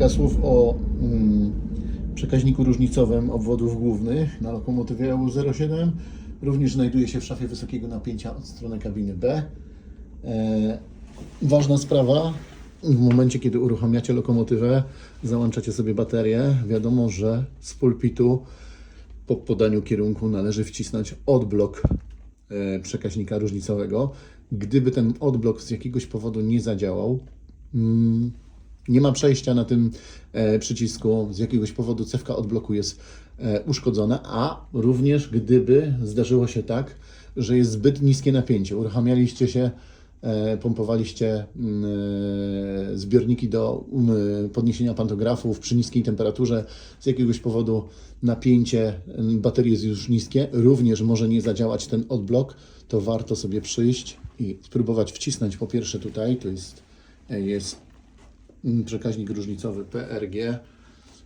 kilka słów o mm, przekaźniku różnicowym obwodów głównych na lokomotywie EU07. Również znajduje się w szafie wysokiego napięcia od strony kabiny B. E, ważna sprawa, w momencie kiedy uruchamiacie lokomotywę, załączacie sobie baterię, wiadomo, że z pulpitu po podaniu kierunku należy wcisnąć odblok e, przekaźnika różnicowego. Gdyby ten odblok z jakiegoś powodu nie zadziałał, mm, nie ma przejścia na tym e, przycisku, z jakiegoś powodu cewka odbloku jest e, uszkodzona, a również gdyby zdarzyło się tak, że jest zbyt niskie napięcie, uruchamialiście się, e, pompowaliście mm, zbiorniki do mm, podniesienia pantografów przy niskiej temperaturze, z jakiegoś powodu napięcie mm, baterii jest już niskie, również może nie zadziałać ten odblok, to warto sobie przyjść i spróbować wcisnąć. Po pierwsze tutaj, to jest, jest przekaźnik różnicowy PRG,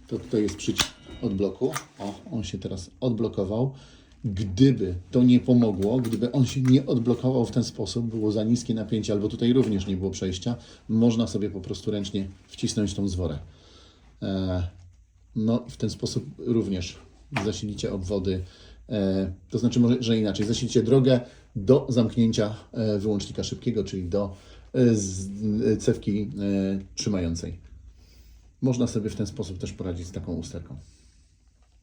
to tutaj jest przycisk odbloku. O, on się teraz odblokował. Gdyby to nie pomogło, gdyby on się nie odblokował w ten sposób, było za niskie napięcie, albo tutaj również nie było przejścia, można sobie po prostu ręcznie wcisnąć tą zworę. E, no i w ten sposób również zasilicie obwody, to znaczy może, że inaczej, zasilicie drogę do zamknięcia e, wyłącznika szybkiego, czyli do e, e, cewki e, trzymającej. Można sobie w ten sposób też poradzić z taką usterką.